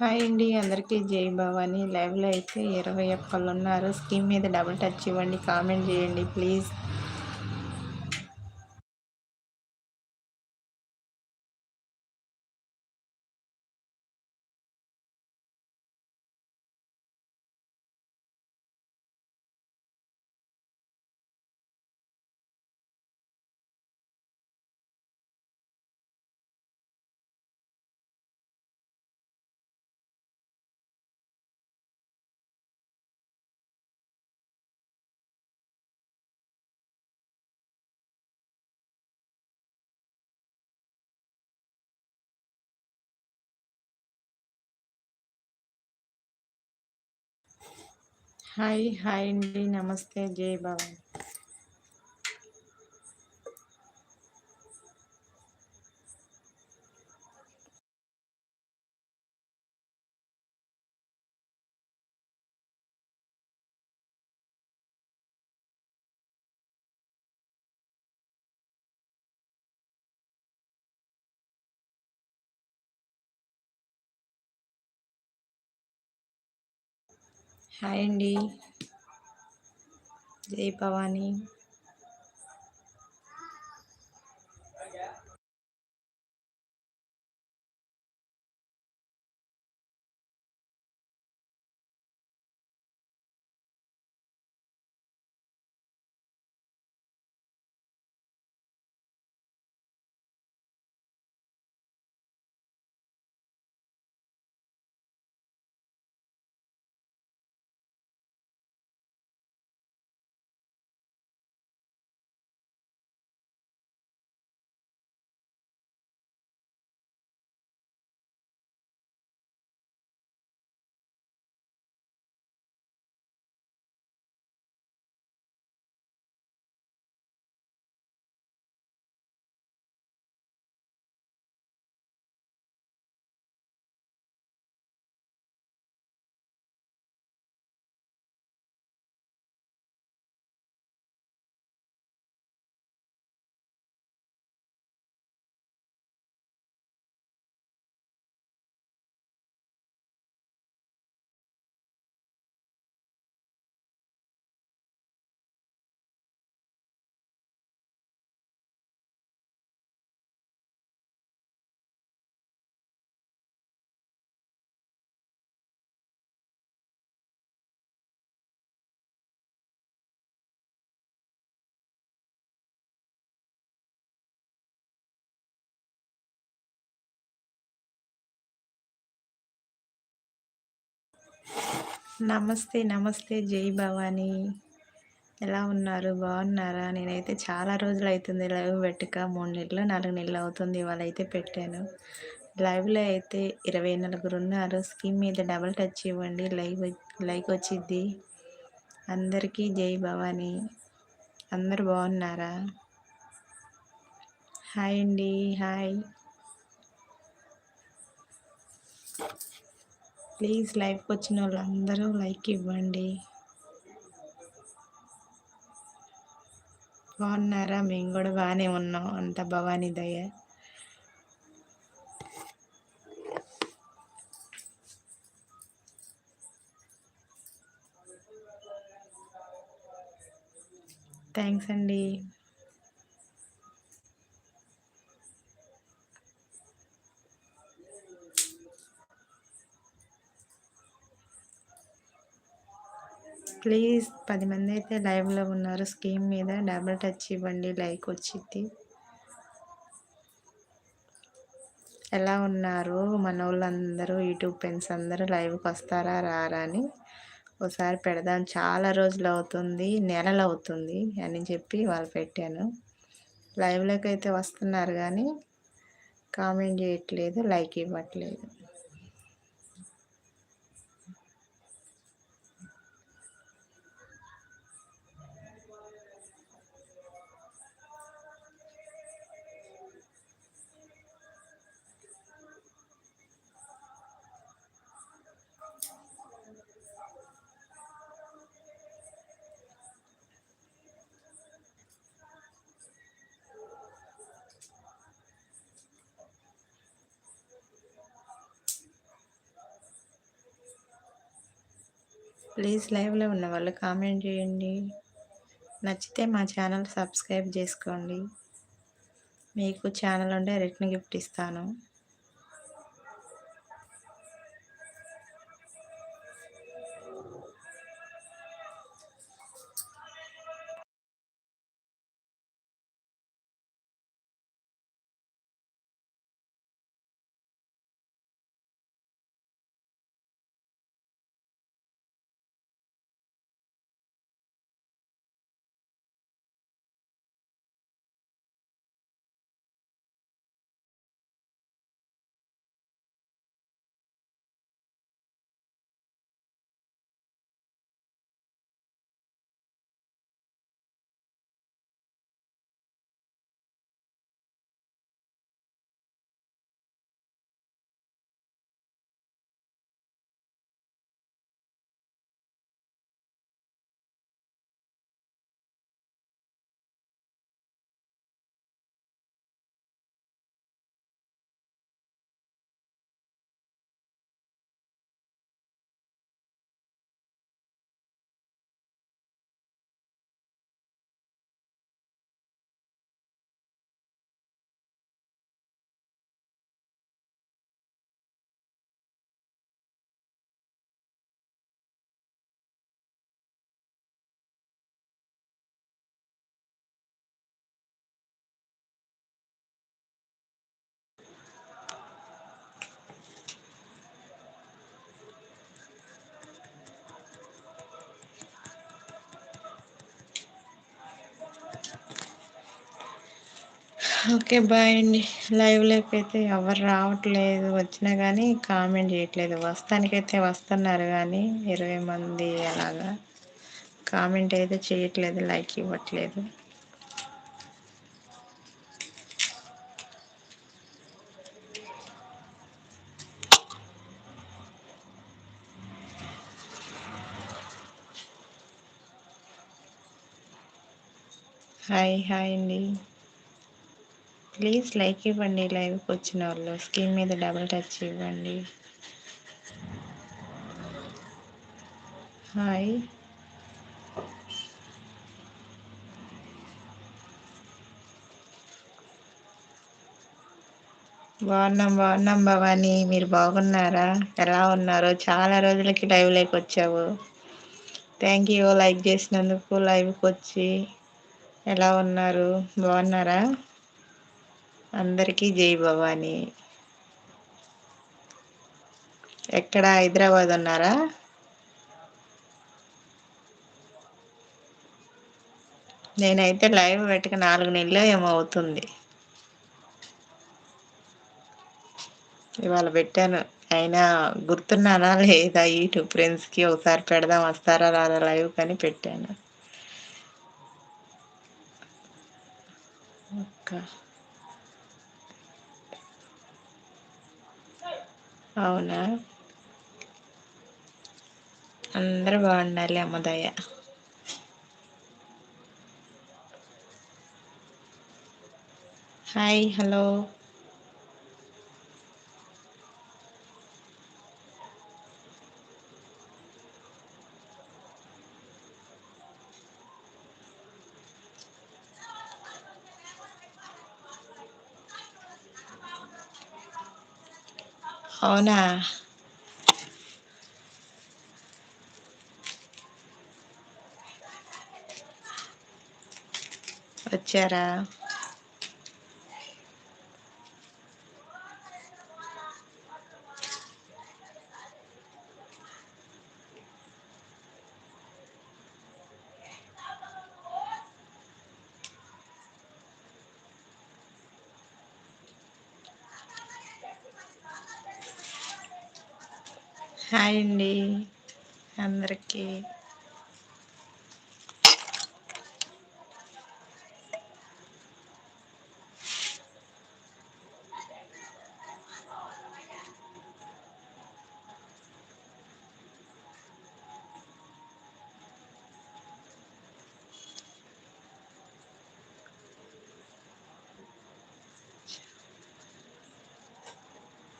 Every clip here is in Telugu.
హాయ్ అండి అందరికీ జై భవాని. లైవ్లో అయితే ఇరవై ఒక్కళ్ళు ఉన్నారు. స్కీమ్ మీద డబుల్ టచ్ ఇవ్వండి కామెంట్ చేయండి ప్లీజ్. హాయ్ హాయ్ అండి. నమస్తే. జై భవన్. హాయ్ అండి జై భవానీ నమస్తే నమస్తే జై భవానీ. ఎలా ఉన్నారు? బాగున్నారా? నేనైతే చాలా రోజులు అవుతుంది లైవ్ పెట్టక మూడు నెలలు నాలుగు నెలలు అవుతుంది ఇవాళ అయితే పెట్టాను. లైవ్లో అయితే ఇరవై నలుగురు ఉన్నారు. స్కీమ్ మీద డబుల్ టచ్ ఇవ్వండి లైవ్ లైక్ వచ్చింది అందరికీ జై భవానీ. అందరు బాగున్నారా? హాయ్ అండి హాయ్. ప్లీజ్ లైవ్కి వచ్చిన వాళ్ళందరూ లైక్ ఇవ్వండి. బాగున్నారా? మేము కూడా బాగానే ఉన్నాం. అంత భవానీ దయ. థ్యాంక్స్ అండి. ప్లీజ్ పది మంది అయితే లైవ్లో ఉన్నారు. స్కీమ్ మీద డబుల్ టచ్ ఇవ్వండి. లైక్ వచ్చింది ఎలా ఉన్నారు? మన వాళ్ళందరూ యూట్యూబ్ ఫ్రెండ్స్ అందరూ లైవ్కి వస్తారా? రారా అని ఒకసారి పెడదాం. చాలా రోజులు అవుతుంది. నెలలు అవుతుంది అని చెప్పి వాళ్ళు పెట్టాను. లైవ్లోకి అయితే వస్తున్నారు కానీ కామెంట్ చేయట్లేదు లైక్ ఇవ్వట్లేదు. ప్లీజ్ లైవ్లో ఉన్న వాళ్ళు కామెంట్ చేయండి. నచ్చితే మా ఛానల్ సబ్స్క్రైబ్ చేసుకోండి. మీకు ఛానల్ ఉంటే రిటర్న్ గిఫ్ట్ ఇస్తాను. ఓకే బాయ్ అండి. లైవ్లోకి అయితే ఎవరు రావట్లేదు. వచ్చినా కానీ కామెంట్ చేయట్లేదు. వస్తానికైతే వస్తున్నారు కానీ ఇరవై మంది అలాగా కామెంట్ అయితే చేయట్లేదు లైక్ ఇవ్వట్లేదు. హాయ్ హాయ్ అండి. ప్లీజ్ లైక్ ఇవ్వండి లైవ్కి వచ్చిన వాళ్ళు. స్క్రీన్ మీద డబుల్ టచ్ ఇవ్వండి. హాయ్. బాగున్నాం బాగున్నాం భవానీ మీరు బాగున్నారా? ఎలా ఉన్నారో? చాలా రోజులకి లైవ్ లైక్ వచ్చావు. థ్యాంక్ యూ లైక్ చేసినందుకు లైవ్కి వచ్చి ఎలా ఉన్నారు? బాగున్నారా? అందరికీ జై భవానీ. ఎక్కడ హైదరాబాద్ ఉన్నారా? నేనైతే లైవ్ పెట్టుకు నాలుగు నెలలు ఏమో అవుతుంది. ఇవాళ పెట్టాను. అయినా గుర్తున్నానా లేదా యూట్యూబ్ ఫ్రెండ్స్కి ఒకసారి పెడదాం వస్తారా రాదా లైవ్ కానీ పెట్టాను. ఒక్క అవునా? అందరూ బాగుండాలి అమ్మదయ్య హాయ్ హలో. అవునా? వచ్చారా? హాయ్ అండి. అందరికీ.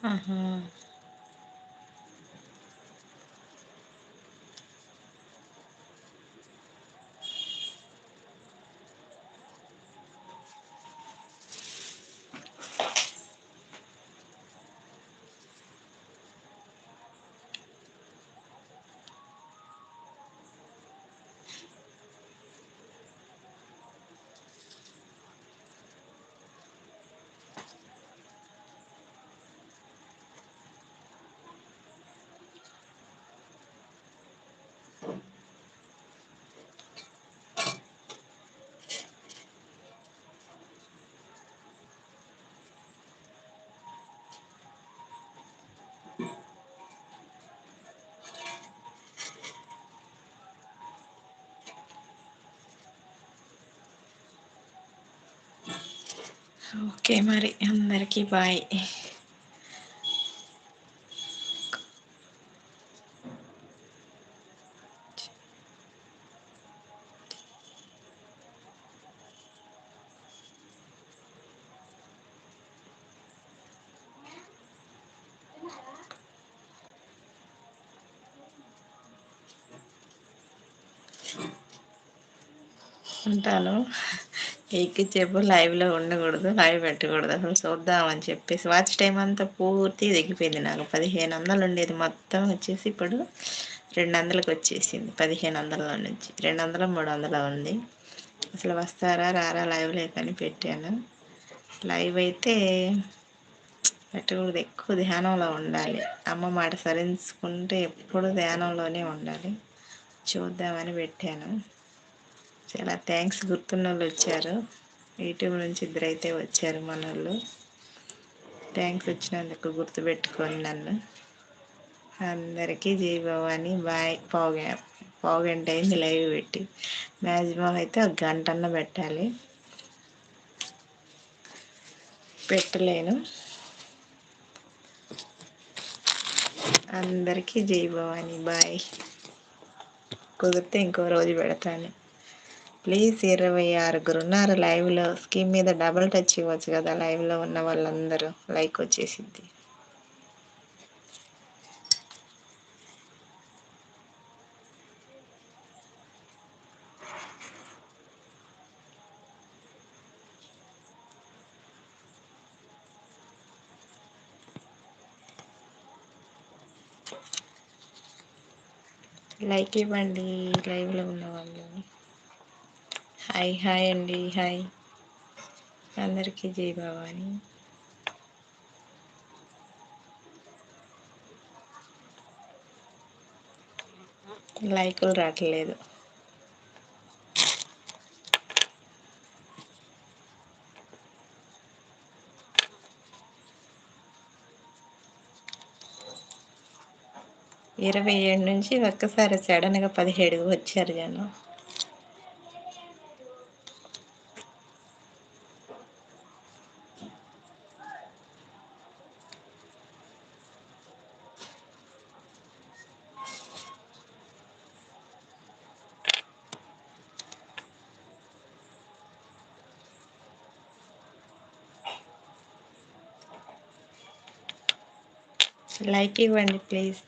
ఆహా. ఓకే మరి అందరికీ బాయ్ ఉంటాను ఎక్కిచ్చేపు లైవ్లో ఉండకూడదు లైవ్ పెట్టకూడదు అసలు చూద్దామని చెప్పేసి. వాచ్ టైం అంతా పూర్తి దిగిపోయింది నాకు. పదిహేను వందలు ఉండేది మొత్తం వచ్చేసి ఇప్పుడు రెండు వందలకు వచ్చేసింది. పదిహేను వందల నుంచి. రెండు వందల మూడు వందల ఉంది. అసలు వస్తారా రారా లైవ్ లేకని పెట్టాను. లైవ్ అయితే పెట్టకూడదు. ఎక్కువ ధ్యానంలో ఉండాలి. అమ్మ మాట సరించుకుంటే ఎప్పుడు ధ్యానంలోనే ఉండాలి. చూద్దామని పెట్టాను. చాలా థ్యాంక్స్ గుర్తున్న వాళ్ళు వచ్చారు. యూట్యూబ్ నుంచి ఇద్దరైతే వచ్చారు మన వాళ్ళు థ్యాంక్స్ వచ్చినందుకు గుర్తుపెట్టుకొని నన్ను. అందరికీ జై భవాని. బాయ్. పావు పావు గంట అయింది లైవ్ పెట్టి. మ్యాక్సిమం అయితే ఒక గంట అన్న పెట్టాలి. పెట్టలేను. అందరికీ జై భవాని. బాయ్. కుదిరితే ఇంకో రోజు పెడతాను. ప్లీజ్ ఇరవై ఆరుగురు ఉన్నారు లైవ్లో. స్కీమ్ మీద డబుల్ టచ్ ఇవ్వచ్చు కదా లైవ్లో ఉన్న వాళ్ళందరూ. లైక్ వచ్చేసింది లైక్ ఇవ్వండి లైవ్లో ఉన్న వాళ్ళు హాయ్ హాయ్ అండి హాయ్. అందరికీ జై భవాని. లైకులు రావట్లేదు. ఇరవై ఏడు నుంచి ఒక్కసారి సడన్గా పదిహేడు వచ్చారు జనం. లైక్ ఇవ్వండి ప్లీజ్